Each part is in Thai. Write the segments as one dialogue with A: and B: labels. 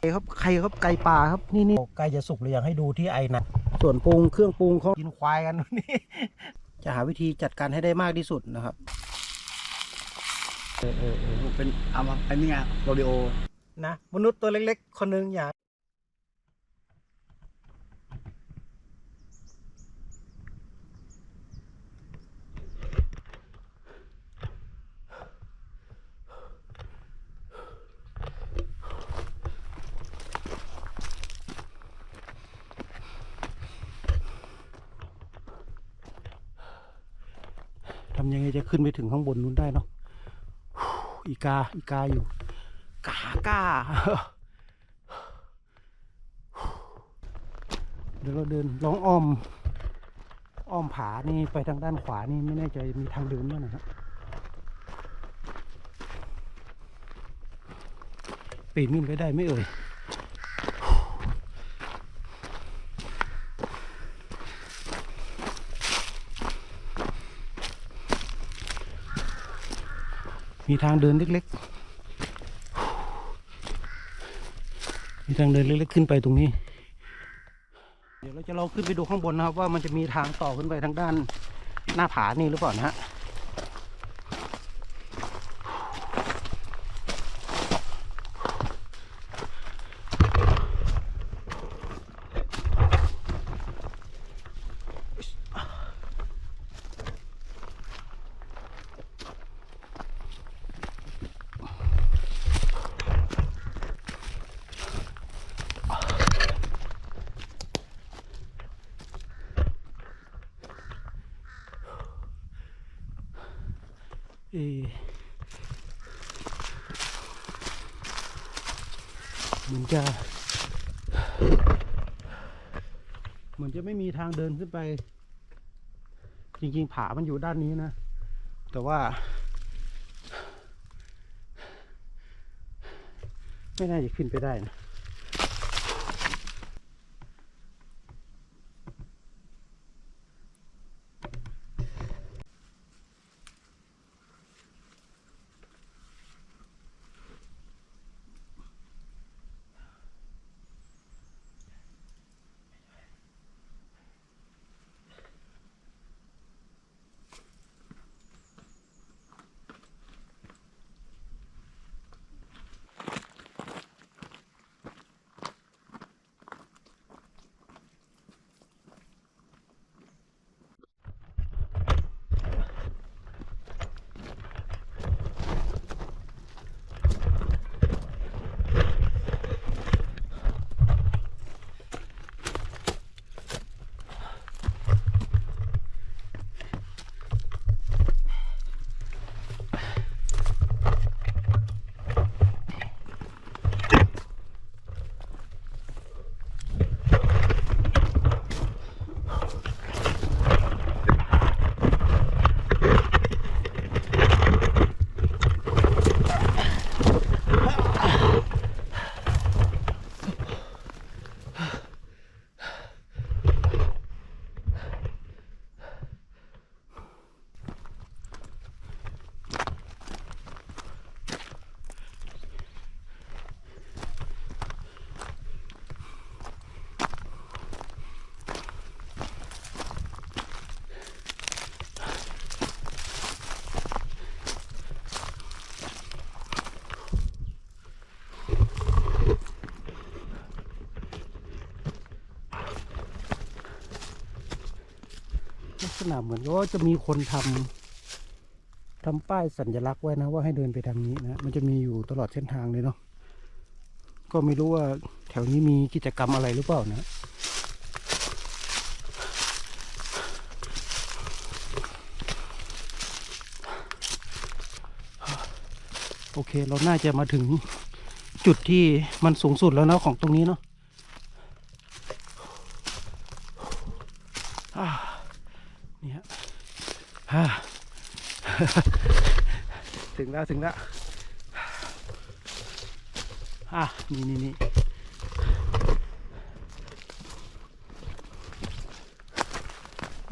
A: ครับใครครับไก่ป่าครับนี่นี่ไก่จะสุกหรือยังให้ดูที่ไอ้นะส่วนปรุงเครื่องปรุงของกินควายกันนี่จะหาวิธีจัดการให้ได้มากที่สุดนะครับเออเออเออ
B: เป็นเอามาอันนี้ไงโรดิโอ
A: นะมนุษย์ตัวเล็ก ๆ คนหนึ่งอยากทำยังไงจะ ขึ้นไปถึงข้างบนนู้นได้เนาะอีกาอีกาอยู่กากาเดี๋ยวเราเดินลองอ้อม อ้อมผานี่ไปทางด้านขวานี่ไม่แน่ใจมีทางเดินบ้างนะครับปีนขึ้นไปได้ไหม่เอ่ย มีทางเดินเล็กๆ มีทางเดินเล็กๆขึ้นไปตรงนี้ เดี๋ยวเราจะลองขึ้นไปดูข้างบนนะครับ ว่ามันจะมีทางต่อขึ้นไปทางด้านหน้าผานี่หรือเปล่านะฮะ เอเหมือนจะเหมือนจะไม่มีทางเดินขึ้นไป จริงๆ ผามันอยู่ด้านนี้นะ แต่ว่า ไม่น่าจะขึ้นไปได้นะ ณะเหมือนกับว่าจะมีคนทำทำป้ายสัญลักษณ์ไว้นะว่าให้เดินไปทางนี้นะมันจะมีอยู่ตลอดเส้นทางเลยเนาะก็ไม่รู้ว่าแถวนี้มีกิจกรรมอะไรหรือเปล่านะโอเค เราน่าจะมาถึงจุดที่มันสูงสุดแล้วเนาะของตรงนี้เนาะอ่านี่ฮะอ่า ถึงแล้วถึงแล้วอะนี่นี่นี่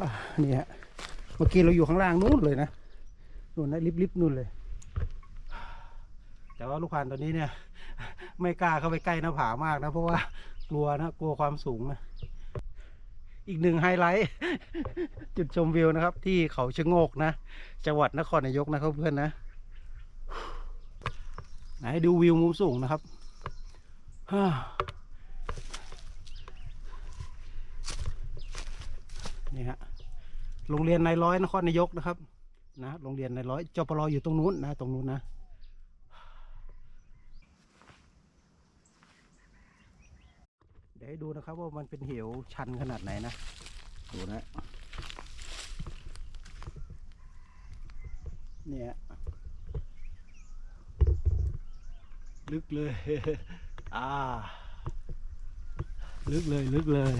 A: อะนี่ฮะเมื่อกี้เราอยู่ข้างล่างนู้นเลยนะนู่นนะลิบๆนู่นเลย แต่ว่าลูกพานตัวนี้เนี่ย ไม่กล้าเข้าไปใกล้หน้าผามากนะ เพราะว่ากลัวนะ กลัวความสูงนะ อีกหนึ่งไฮไลท์ จุดชมวิวนะครับ ที่เขาชะโงกนะจังหวัดนครนายกนะครับเพื่อนนะไหนดูวิวมุมสูงนะครับนี่ฮะโรงเรียนนายร้อยนครนายกนะครับ นะโรงเรียนนายร้อยจปรอยู่ตรงนู้นนะ ตรงนู้นนะ ดี๋ยวให้ดูนะครับว่ามันเป็นเหวชันขนาดไหนนะ ดูนะ เนี่ย ลึกเลย อ่า ลึกเลย ลึกเลย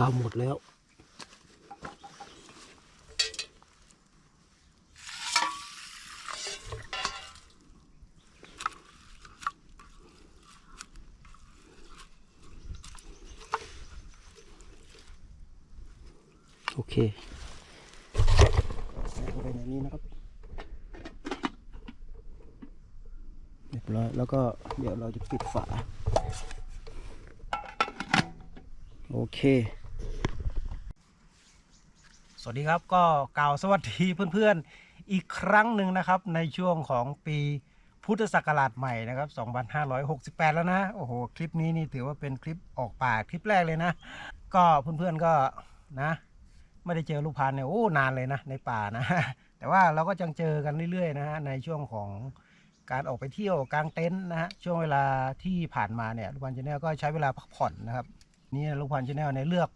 A: ข้าวหมดแล้ว โอเคใส่เข้าไปในนี้นะครับเรียบร้อยแล้วก็เดี๋ยวเราจะปิดฝาโอเค วัสดีครับก็กล่าวสวัสดีเพื่อนๆอีกครั้งหนึ่งนะครับในช่วงของปีพุทธศักราชใหม่นะครับ 2568 แล้วนะ โอ้โห คลิปนี้นี่ถือว่าเป็นคลิปออกป่าคลิปแรกเลยนะ ก็เพื่อนๆก็นะ ไม่ได้เจอลูกพานเนี่ยโอ้นานเลยนะในป่านะ แต่ว่าเราก็จังเจอกันเรื่อยๆนะฮะในช่วงของการออกไปเที่ยวกลางเต็นท์นะฮะช่วงเวลาที่ผ่านมาเนี่ยลูกพันชาแนลก็ใช้เวลาพักผ่อนนะครับนี่ลูกพันชาแนลเนี่ยเลือก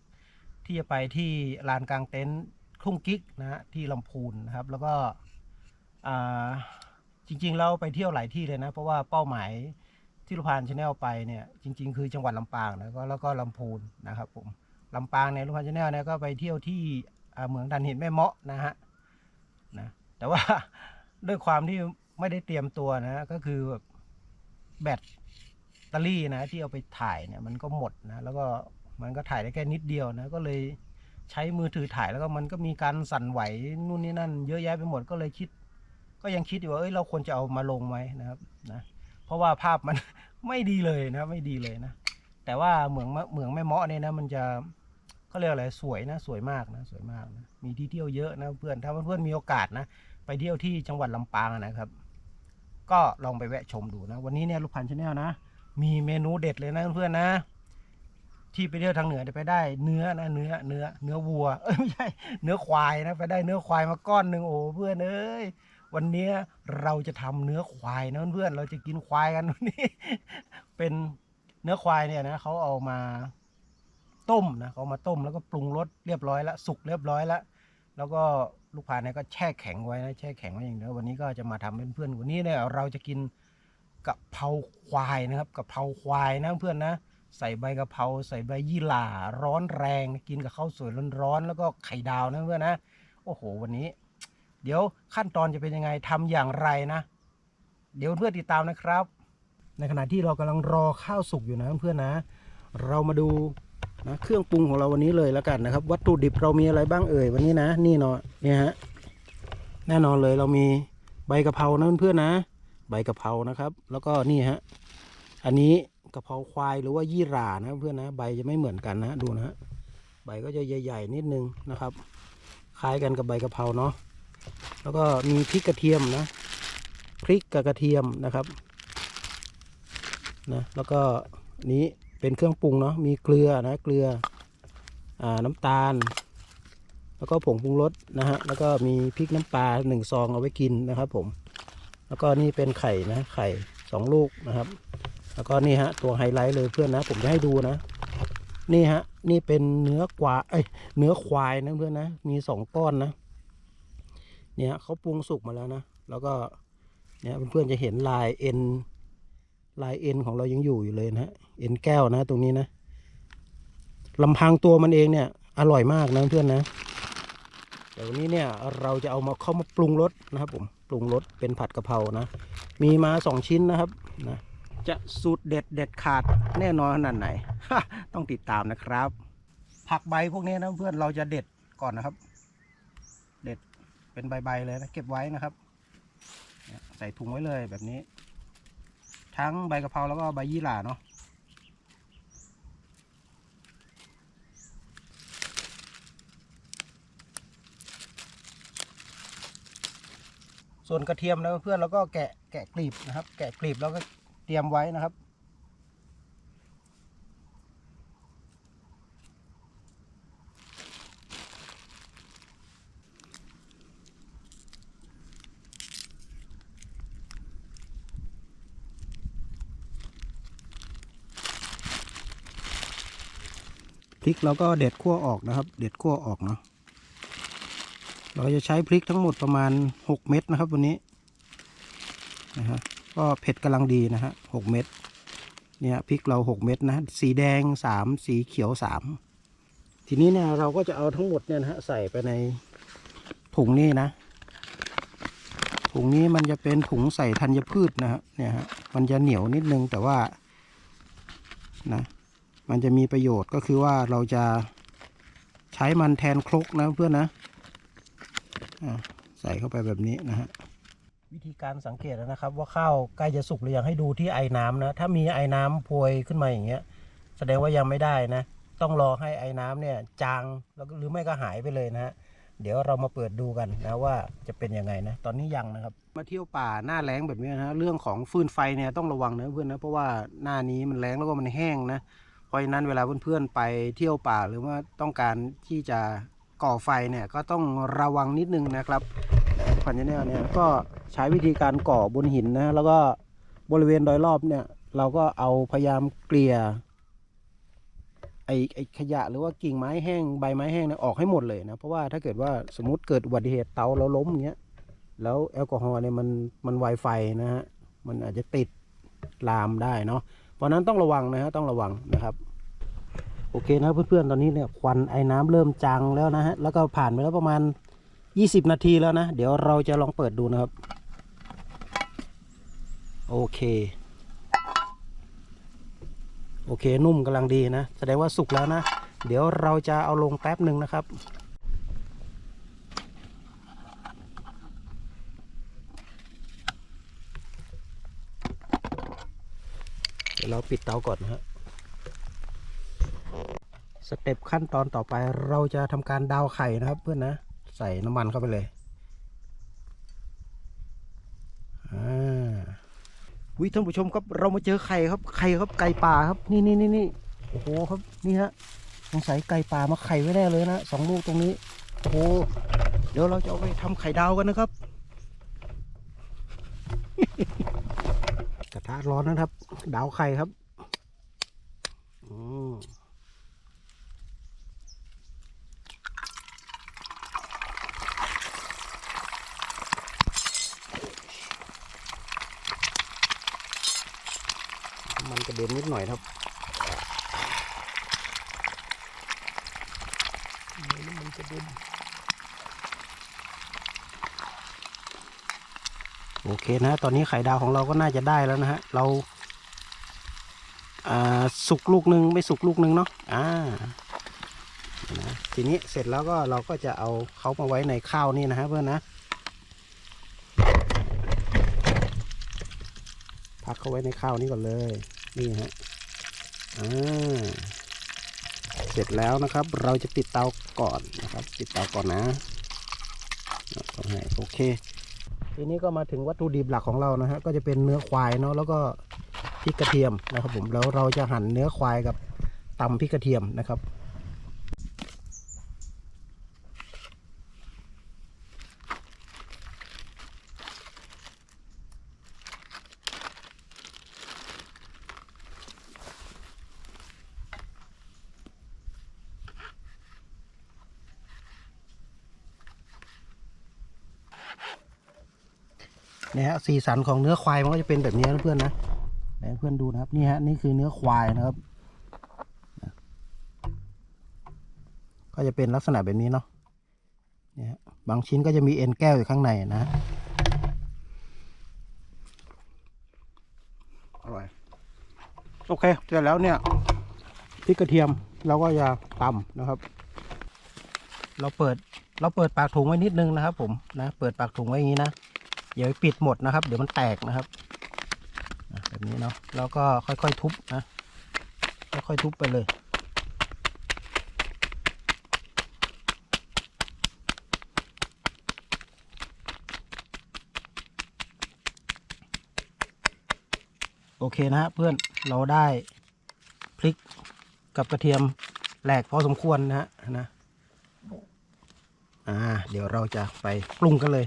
A: ที่จะไปที่ลานกลางเต็นท์ ทุ่งกิ๊กนะฮะที่ลำพูนนะครับ แล้วก็อ่าจริงๆเราไปเที่ยวหลายที่เลยนะ เพราะว่าเป้าหมายที่ลูกพันชาแนลไปเนี่ยจริง ๆ คือจังหวัดลำปางนะก็แล้วก็ลำพูนนะครับผมลำปางเนี่ยลูกพันชาแนลเนี่ยก็ไปเที่ยวที่อ่าเมืองดันเห็นแม่เมาะนะฮะนะแต่ว่าด้วยความที่ไม่ได้เตรียมตัวนะก็คือแบบแบตเตอรี่นะที่เอาไปถ่ายเนี่ยมันก็หมดนะแล้วก็มันก็ถ่ายได้แค่นิดเดียวนะก็เลย ใช้มือถือถ่ายแล้วก็มันก็มีการสั่นไหวนู่นนี่นั่น เยอะแยะไปหมดก็เลยคิด ก็ยังคิดอยู่ว่าเอ้ยเราควรจะเอามาลงไหมนะครับนะเพราะว่าภาพมัน ไม่ดีเลยนะไม่ดีเลยนะ แต่ว่าเหมืองเหมืองแม่เมาะเนี่ยนะ มันจะเขาเรียกอะไรสวยนะสวยมากนะสวยมากนะมีที่เที่ยวเยอะนะเพื่อนถ้าเพื่อนมีโอกาสนะไปเที่ยวที่จังหวัดลำปางนะครับ ก็ลองไปแวะชมดูนะ วันนี้เนี่ยลูกพันชาแนลนะ มีเมนูเด็ดเลยนะเพื่อนๆนะ ที่ไปเที่ยวทางเหนือจะไปได้เนื้อนะเนื้อเนื้อ เนื้อวัว เอ้ยไม่ใช่เนื้อควายนะไปได้เนื้อควายมาก้อนหนึ่งโอ้เพื่อนเอ้ยวันนี้เราจะทำเนื้อควายนะเพื่อนเราจะกินควายกันวันนี้ เป็นเนื้อควายเนี่ยนะเขาเอามาต้มนะเขามาต้มแล้วก็ปรุงรสเรียบร้อยแล้วสุกเรียบร้อยแล้วแล้วก็ลูกพานเนี่ยก็แช่แข็งไว้นะแช่แข็งไว้อย่างเดียววันนี้ก็จะมาทำเป็นเพื่อนวันนี้เนี่ยเราจะกินกะเพราควายนะครับกะเพราควายนะเพื่อนนะ ใส่ใบกะเพราใส่ใบยี่หร่าร้อนแรงกินกับข้าวสวยร้อนๆแล้วก็ไข่ดาวนะเพื่อนนะโอ้โห วันนี้ เดี๋ยวขั้นตอนจะเป็นยังไงทำอย่างไรนะ เดี๋ยวเพื่อนติดตามนะครับ ในขณะที่เรากำลังรอข้าวสุกอยู่นะเพื่อนนะ เรามาดูนะเครื่องปรุงของเราวันนี้เลยแล้วกันนะครับ วัตถุดิบเรามีอะไรบ้างเอ่ยวันนี้นะ นี่เนาะเนี่ยฮะแน่นอนเลยเรามีใบกะเพรานะเพื่อนๆนะ ใบกะเพรานะครับ แล้วก็นี่ฮะอันนี้ กะเพราควายหรือว่ายี่หร่านะเพื่อนนะใบจะไม่เหมือนกันนะดูนะใบก็จะใหญ่ๆนิดนึงนะครับ คล้ายกันกับใบกะเพราเนาะแล้วก็มีพริกกระเทียมนะพริกกับกระเทียมนะครับนะแล้วก็นี้เป็นเครื่องปรุงเนาะมีเกลือนะเกลืออ่าน้ำตาล แล้วก็ผงปรุงรสนะฮะแล้วก็มีพริกน้ำปลาหนึ่งซองเอาไว้กินนะครับ ผม แล้วก็นี่เป็นไข่นะไข่สองลูกนะครับ แล้วก็นี่ฮะตัวไฮไลท์เลยเพื่อนนะผมจะให้ดูนะ นี่ฮะ นี่เป็นเนื้อกวาเอ้ยเนื้อควายนะเพื่อนนะ มีสองก้อนนะ เนี่ยเขาปรุงสุกมาแล้วนะ แล้วก็เนี่ยเพื่อนๆจะเห็นลายเอ็นลายเอ็นของเรายังอยู่อยู่เลยนะเอ็นแก้วนะ ตรงนี้นะลำพังตัวมันเองเนี่ย อร่อยมากนะเพื่อนนะแต่วันนี้เนี่ยเราจะเอามาเข้ามาปรุงรสนะครับผมปรุงรสเป็นผัดกะเพรานะ มีมาสองชิ้นนะครับนะ จะสูตรเด็ดเด็ดขาดแน่นอนขนาดไหน ต้องติดตามนะครับ ผักใบพวกนี้นะเพื่อนเราจะเด็ดก่อนนะครับ เด็ดเป็นใบๆเลยนะเก็บไว้นะครับใส่ถุงไว้เลยแบบนี้ ทั้งใบกะเพราแล้วก็ใบยี่หร่าเนาะส่วนกระเทียมนะเพื่อนเราก็แกะแกะกลีบนะครับ แกะกลีบแล้วก็ รียมไว้นะครับ พริกเราก็เด็ดขั้วออกนะครับ เด็ดขั้วออกเนาะเราจะใช้พริกทั้งหมดประมาณ 6 เม็ดนะครับ วันนี้นะฮะ ก็เผ็ดกำลังดีนะฮะหกเม็ดเนี่ยพริกเรา6เม็ดนะสีแดง3สีเขียว3ทีนี้เนี่ยเราก็จะเอาทั้งหมดเนี่ยนะฮะใส่ไปในถุงนี้นะ ถุงนี้มันจะเป็นถุงใส่ธัญพืชนะฮะเนี่ยฮะมันจะเหนียวนิดนึงแต่ว่านะมันจะมีประโยชน์ก็คือว่าเราจะใช้มันแทนครกนะเพื่อนนะะใส่เข้าไปแบบนี้นะฮะ วิธีการสังเกตนะครับ ว่าข้าวใกล้จะสุกหรือยังให้ดูที่ไอ้น้ำนะ ถ้ามีไอ้น้ำพวยขึ้นมาอย่างเงี้ย แสดงว่ายังไม่ได้นะ ต้องรอให้ไอ้น้ำเนี่ยจางแล้วก็หรือไม่ก็หายไปเลยนะฮะเดี๋ยวเรามาเปิดดูกันนะว่าจะเป็นยังไงนะ ตอนนี้ยังนะครับ มาเที่ยวป่าหน้าแล้งแบบนี้นะเรื่องของฟืนไฟเนี่ยต้องระวังนะเพื่อนนะเพราะว่าหน้านี้มันแล้งแล้วก็มันแห้งนะเพราะฉะนั้นเวลาเพื่อนๆไปเที่ยวป่าหรือว่าต้องการที่จะก่อไฟเนี่ยก็ต้องระวังนิดนึงนะครับควันเนี่ยเนี่ยก็ ใช้วิธีการก่อบนหินนะแล้วก็บริเวณโดยรอบเนี่ย เราก็เอาพยายามเกลี่ยไอ้ไอ้ขยะหรือว่ากิ่งไม้แห้งใบไม้แห้งเนี่ยออกให้หมดเลยนะ เพราะว่าถ้าเกิดว่าสมมติเกิดอุบัติเหตุเตาเราล้มอย่างเงี้ยแล้วแอลกอฮอล์เนี่ยมันมันไวไฟนะฮะมันอาจจะติดลามได้เนาะเพราะนั้นต้องระวังนะฮะต้องระวังนะครับ โอเคนะเพื่อนๆตอนนี้เนี่ยควันไอ้น้ำเริ่มจางแล้วนะฮะแล้วก็ผ่านไปแล้วประมาณ 20 นาทีแล้วนะ เดี๋ยวเราจะลองเปิดดูนะครับ โอเค โอเคนุ่มกำลังดีนะ แสดงว่าสุกแล้วนะ เดี๋ยวเราจะเอาลงแป๊บหนึ่งนะครับเดี๋ยวเราปิดเตาก่อนนะฮะสเต็ปขั้นตอนต่อไปเราจะทำการดาวไข่นะครับเพื่อนนะ ใส่น้ำมันเข้าไปเลยอ่า วิท่านผู้ชมครับเรามาเจอไข่ครับไข่ครับไก่ป่าครับ นี่นี่นี่นี่โอ้โหครับนี่ฮะสงสัยไก่ป่ามาไข่ไว้แน่เลยนะสองลูกตรงนี้โอ้โหเดี๋ยวเราจะเอาไปทำไข่ดาวกันนะครับ กระทะร้อนนะครับ ดาวไข่ครับ ยครับนี่มันจะด่นโอเคนะ ตอนนี้ไข่ดาวของเราก็น่าจะได้แล้วนะฮะ เราสุกลูกหนึ่งไม่สุกลูกหนึ่งเนาะอนะทีนี้เสร็จแล้วก็เราก็จะเอาเขามาไว้ในข้าวนี่นะฮะเพื่อนนะพักเขาไว้ในข้าวนี้ก่อนเลย นี่ฮะ เสร็จแล้วนะครับ เราจะปิดเตาก่อนนะครับ ปิดเตาก่อนนะโอเค ทีนี้ก็มาถึงวัตถุดิบหลักของเรานะฮะก็จะเป็นเนื้อควายเนาะแล้วก็พริกกระเทียมนะครับ ผมแล้วเราจะหั่นเนื้อควายกับตำพริกกระเทียมนะครับ นี่ยฮะสีสันของเนื้อควายมันก็จะเป็นแบบนี้นะเพื่อนนะไหนเพื่อนดูนะครับนี่ฮะนี่คือเนื้อควายนะครับ ก็จะเป็นลักษณะแบบนี้เนาะเนี่ยฮะบางชิ้นก็จะมีเอ็นแก้วอยู่ข้างในนะฮะ
B: อร่อย
A: โอเคเสร็จแล้วเนี่ยพริกกระเทียมเราก็จะตำนะครับ เราเปิดเราเปิดปากถุงไว้นิดนึงนะครับ ผมนะ เปิดปากถุงไว้อย่างนี้นะ อย่าไปปิดหมดนะครับ เดี๋ยวมันแตกนะครับแบบนี้เนาะแล้วก็ค่อยๆทุบนะค่อยๆทุบไปเลยโอเคนะฮะเพื่อนเราได้พริกกับกระเทียมแหลกพอสมควรนะฮะนะ อ่า เดี๋ยวเราจะไปปรุงกันเลย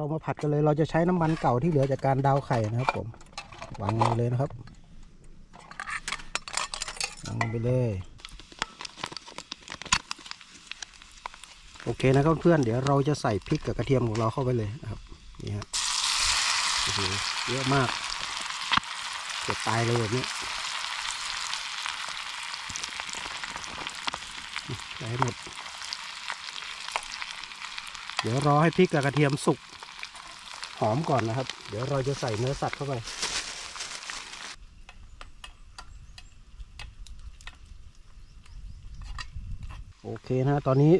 A: เรามาผัดกันเลย เราจะใช้น้ำมันเก่าที่เหลือจากการดาวไข่นะครับผมวางลงเลยนะครับวางลงไปเลย โอเคนะครับเพื่อนเดี๋ยวเราจะใส่พริกกับกระเทียมของเราเข้าไปเลยนะครับนี่ฮะโอ้โหเยอะมากเกือบตายเลยแบบนี้ใส่หมดเดี๋ยวรอให้พริกกับกระเทียมสุก หอมก่อนนะครับ เดี๋ยวเราจะใส่เนื้อสัตว์เข้าไป โอเคนะตอนนี้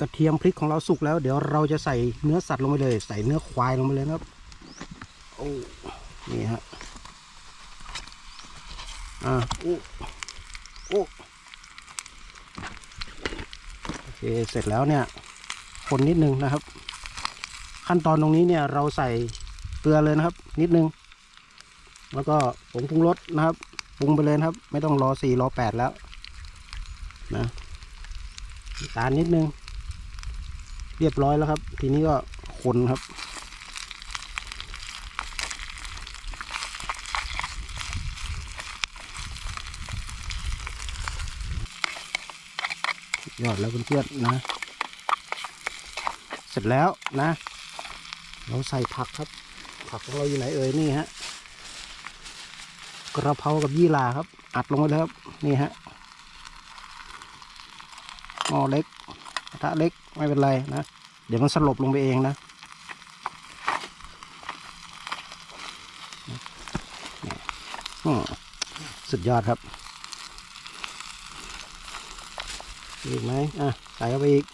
A: กระเทียมพริกของเราสุกแล้ว เดี๋ยวเราจะใส่เนื้อสัตว์ลงไปเลย ใส่เนื้อควายลงไปเลยครับโอ้นี่ฮะอ่าโอ้โอ้โอเคเสร็จแล้วเนี่ย คนนิดนึงนะครับ ขั้นตอนตรงนี้เนี่ยเราใส่เกลือเลยนะครับ นิดนึง แล้วก็ผงปรุงรสนะครับปรุงไปเลยครับ ไม่ต้องรอสี่รอแปดแล้วนะตาลนิดนึง เรียบร้อยแล้วครับ ทีนี้ก็คนครับยอดแล้วเพื่อนๆนะ เสร็จแล้วนะ เราใส่ผักครับ ผักของเราอยู่ไหนเอ่ยนี่ฮะกระเพรากับยี่หร่าครับ อัดลงไปเลยครับนี่ฮะหม้อเล็กกระทะเล็กไม่เป็นไรนะ เดี๋ยวมันสลบลงไปเองนะอืมสุดยอดครับอีกไหมอะใส่เข้าไปอีก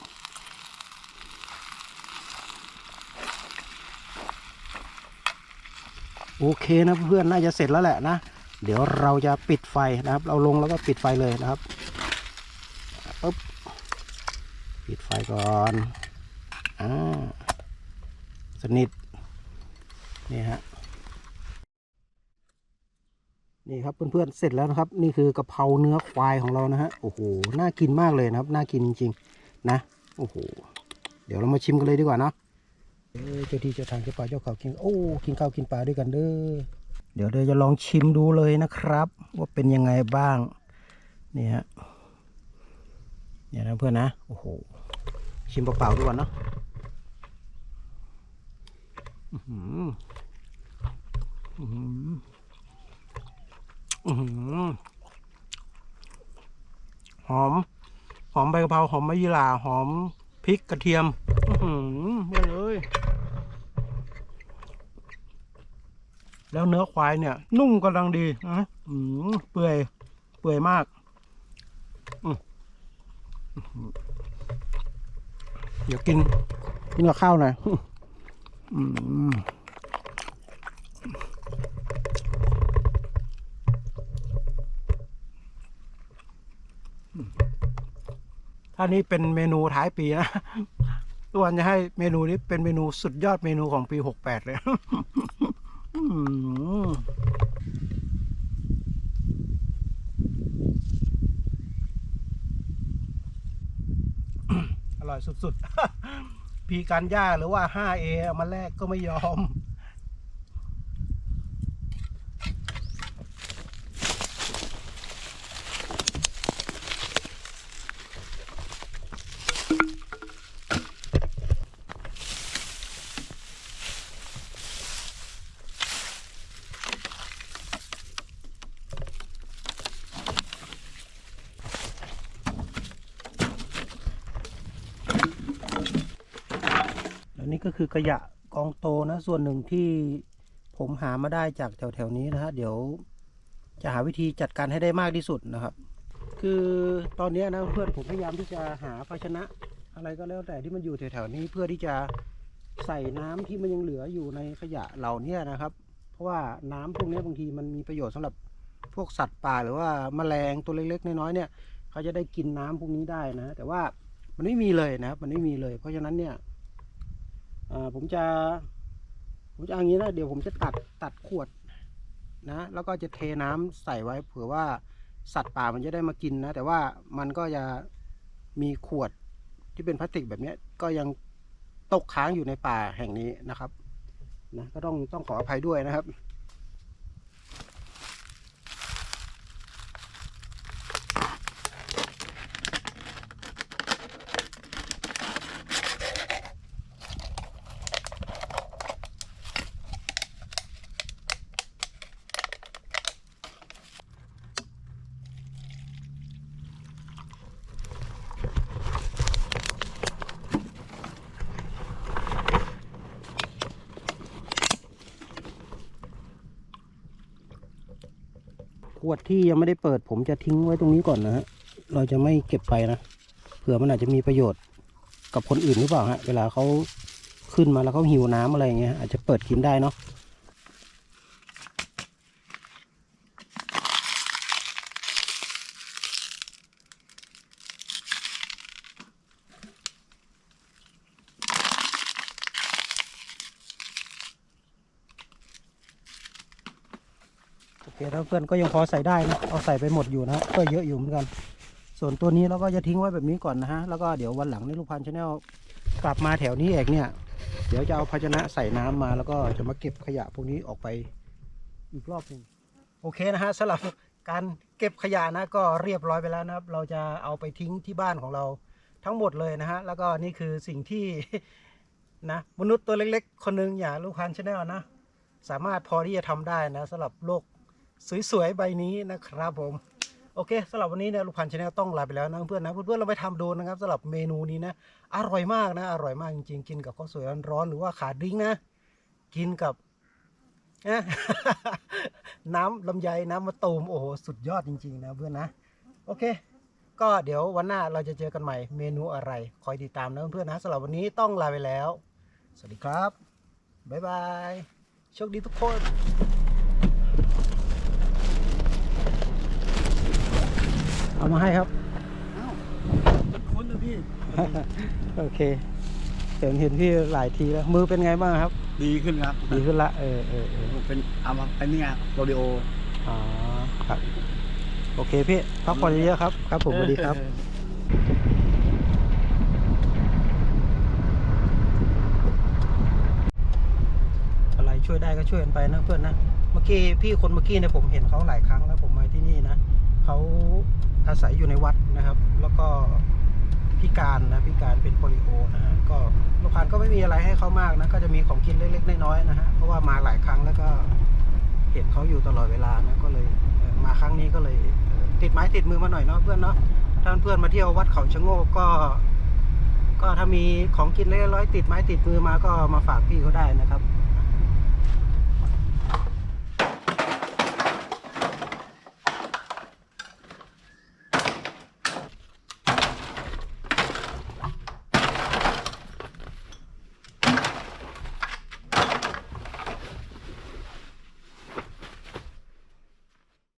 A: โอเคนะเพื่อนน่าจะเสร็จแล้วแหละนะ เดี๋ยวเราจะปิดไฟนะครับ เราลงแล้วก็ปิดไฟเลยนะครับปึ๊บปิดไฟก่อนอ่าสนิทนี่ฮะนี่ครับเพื่อนๆเสร็จแล้วนะครับ นี่คือกะเพราเนื้อควายของเรานะฮะโอ้โหน่ากินมากเลยนะครับน่ากินจริงๆนะโอ้โหเดี๋ยวเรามาชิมกันเลยดีกว่านะ เออเจ้าที่เจ้าทางเจ้าป่าเจ้าเขากินโอ้กินข้าวกินปลาด้วยกันเด้อเดี๋ยวเดี๋ยวจะลองชิมดูเลยนะครับ ว่าเป็นยังไงบ้างนี่ฮะเนี่ยนะเพื่อนนะโอ้โหชิมเปล่าๆดูก่อนเนาะอื้อหืออื้อหือม หอมใบกะเพราหอมมะยิลาหอมพริกกระเทียม อื้อหือเยี่ยมเลย แล้วเนื้อควายเนี่ย นุ่มกำลังดีนะอืมเปื่อยเปื่อยมากเดี๋ยวกิน กินกับข้าวหน่อยถ้านี้เป็นเมนูท้ายปีนะตัวนจะให้เมนูนี้เป็นเมนูสุดยอดเมนูของปีหกแปดเลย อร่อยสุดๆ พีการย่าหรือว่า 5A มาแลกก็ไม่ยอม แล้วนี่ ก็คือกระยะกองโตนะ ส่วนหนึ่งที่ผมหามาได้จากแถวๆนี้นะฮะเดี๋ยวจะหาวิธีจัดการให้ได้มากที่สุดนะครับ คือตอนนี้นะเพื่อนผมพยายามที่จะหาภาชนะ อะไรก็แล้วแต่ที่มันอยู่แถวๆนี้เพื่อที่จะใส่น้ำที่มันยังเหลืออยู่ในขยะเหล่านี้นะครับ เพราะว่าน้ำพวกนี้บางทีมันมีประโยชน์สำหรับพวกสัตว์ป่าหรือว่าแมลงตัวเล็กๆน้อยๆเนี่ย เขาจะได้กินน้ำพวกนี้ได้นะ แต่ว่ามันไม่มีเลยนะครับมันไม่มีเลย เพราะฉะนั้นเนี่ย ผมจะ ผมจะอย่างนี้นะเดี๋ยวผมจะตัดตัดขวดนะ แล้วก็จะเทน้ำใส่ไว้เผื่อว่าสัตว์ป่ามันจะได้มากินนะ แต่ว่ามันก็จะมีขวดที่เป็นพลาสติกแบบนี้ก็ยังตกค้างอยู่ในป่าแห่งนี้นะครับนะก็ต้องต้องขออภัยด้วยนะครับ วดที่ยังไม่ได้เปิด ผมจะทิ้งไว้ตรงนี้ก่อนนะฮะ เราจะไม่เก็บไปนะ เผื่อมันอาจจะมีประโยชน์กับคนอื่นหรือเปล่าฮะ เวลาเขาขึ้นมาแล้วเขาหิวน้ำอะไรเงี้ยอาจจะเปิดกินได้เนาะ แล้วเพื่อนก็ยังพอใส่ได้นะเอาใส่ไปหมดอยู่นะก็เยอะอยู่เหมือนกัน ส่วนตัวนี้เราก็จะทิ้งไว้แบบนี้ก่อนนะฮะแล้วก็เดี๋ยววันหลังในลูกพันชาแนลกลับมาแถวนี้เองเนี่ย เดี๋ยวจะเอาภาชนะใส่น้ำมาแล้วก็จะมาเก็บขยะพวกนี้ออกไปอีกรอบหนึ่งโอเคนะฮะสำหรับการเก็บขยะนะก็เรียบร้อยไปแล้วนะครับ เราจะเอาไปทิ้งที่บ้านของเราทั้งหมดเลยนะฮะแล้วก็นี่คือสิ่งที่นะมนุษย์ตัวเล็กๆ คนหนึ่งอย่างลูกพันชาแนลนะสามารถพอที่จะทำได้นะสำหรับโลก สวยๆใบนี้นะครับผมโอเคสำหรับวันนี้เนี่ยลูกพันธ์ชาแนลต้องลาไปแล้วนะเพื่อนนะเพื่อนๆเราไปทำดูนะครับสำหรับเมนูนี้นะ อร่อยมากนะอร่อยมากจริงๆ กินกับข้าวสวยร้อนๆหรือว่าขาดดิ้งนะ กินกับนะน้ำลำไยน้ำมะตูมโอ้โหสุดยอดจริงๆนะเพื่อนนะโอเค ก็เดี๋ยววันหน้าเราจะเจอกันใหม่เมนูอะไร คอยติดตามนะเพื่อนๆนะสำหรับวันนี้ต้องลาไปแล้ว สวัสดีครับบ๊ายบายโชคดีทุกคน เอามาให้ครับ
B: อ้าวคนนะพี่
A: โอเคเห็นเห็นพี่หลายทีแล้วมือเป็นไงบ้างครับ
B: ดีขึ้นครับ
A: ดีขึ้นละเออเออเออ
B: เป็นเอามาเป็นเนี่ยโรดิโอ
A: อ๋อครับ โอเคพี่พักผ่อนเยอะๆครับ ครับผมสวัสดีครับอะไรช่วยได้ก็ช่วยกันไปนะเพื่อนนะเมื่อกี้พี่คนเมื่อกี้เนี่ยผมเห็นเขาหลายครั้งแล้วผมมาที่นี่นะเขา อาศัยอยู่ในวัดนะครับ แล้วก็พิการนะพิการเป็นโปลิโอนะฮะก็ลูกพันก็ไม่มีอะไรให้เขามากนะก็จะมีของกินเล็กๆน้อยๆนะฮะเพราะว่ามาหลายครั้งแล้วก็เห็นเขาอยู่ตลอดเวลานะก็เลยมาครั้งนี้ก็เลยติดไม้ติดมือมาหน่อยเนาะเพื่อนเนาะถ้าเพื่อนมาเที่ยววัดเขาชะโงกก็ ก็ถ้ามีของกินเล็กๆน้อยๆติดไม้ติดมือมาก็มาฝากพี่เขาได้นะครับ